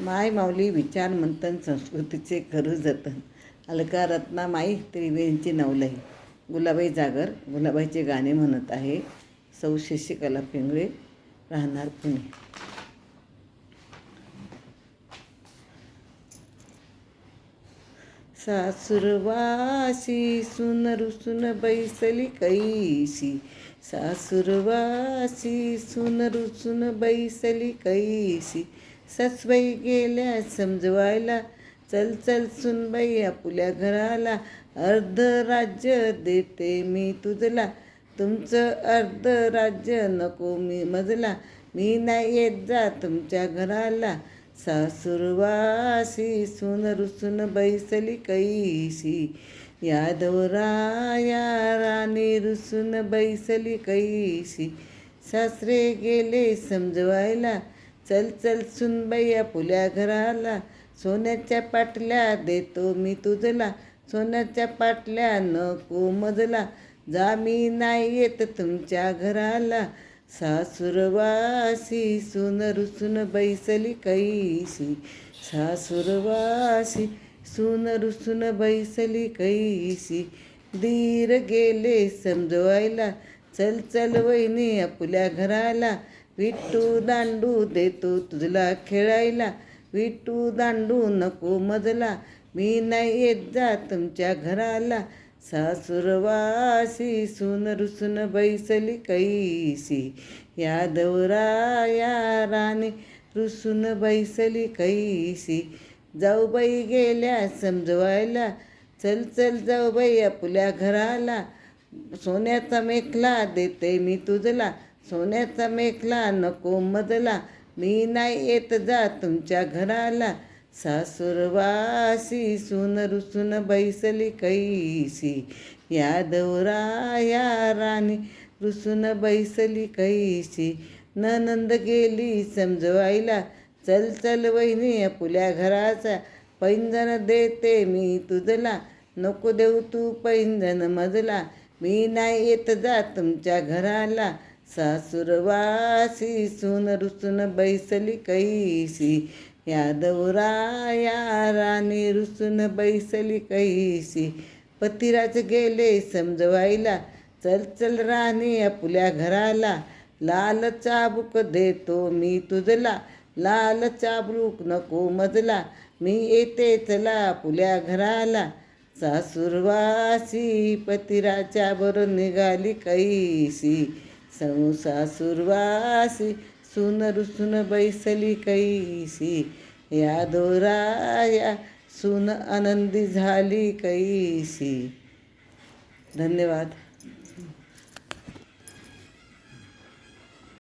माय माऊली विचार मंथन संस्कृतीचे करू जतन. अलका रत्ना माई त्रिवेणीची नवलाई गुलाबाई जागर गुलाबाईचे गाणे म्हणत आहे. सौ शशिकला पिंगळे राहणार पुणे. सासुरवासी सुन रुसून बैसली कैसी सासुरवासी सुन रुसून बैसली कैसी सासबाई गेल्या समजवायला. चल चल सुनबाई आपुल्या घराला अर्ध राज्य देते मी तुझला. तुमचं अर्ध राज्य नको मी मजला. मी नाही येत जा तुमच्या घराला. सासुरवासी सुन रुसून बैसली कैसी. यादवराया राणी रुसून बैसली कैसी. सासरे गेले समजवायला. चल चल सुनबैया पुल्या घराला सोन्याच्या पाटल्या देतो मी तुझला सोन्याच्या पाटल्या नको मजला जा मी नाही येत तुमच्या घराला सासुरवासी सुन रुसून बैसली कैसी सासुरवासी सुन रुसून बैसली कैसी धीर गेले समजवायला चल चल वहिनी आपल्या घराला विट्टू दांडू देतो तुझला खेळायला. विट्टू दांडू नको मजला. मी नाही येत जा तुमच्या घराला. सासुरवासी सुन रुसून बैसली कैसी. यादवराया राणी रुसून बैसली कैसी. जाऊबाई गेल्या समजवायला. चल चल जाऊबाई आपल्या घराला. सोन्याचा मेखला देते मी तुझला. सोन्याचा मेखला नको मजला. मी नाही येत जा तुमच्या घराला. सासुरवासी सुन रुसून बैसली कैसी. यादवराया राणी रुसून बैसली कैसी. ननंद गेली समजवायला. चल चल वहिनी आपल्या घराचा पैंजण देते मी तुझला. नको देऊ तू पैंजण मजला. मी नाही येत जा तुमच्या घराला. सासुरवासी सुन रुसून बैसली कैसी? यादवराया राणी रुसून बैसली कैसी? पतिराज गेले समजवायला चल चल राणी आपल्या घराला. लाल चाबूक देतो मी तुझला लाल चाबूक नको मजला. मी येते चला आपल्या घराला. सासुरवासी पतिराच्या बर निघाली कैसी? संसासुरवासी सुन रुसुन बैसली कैसी या दोराया सुन आनंदी झाली कैसी. धन्यवाद.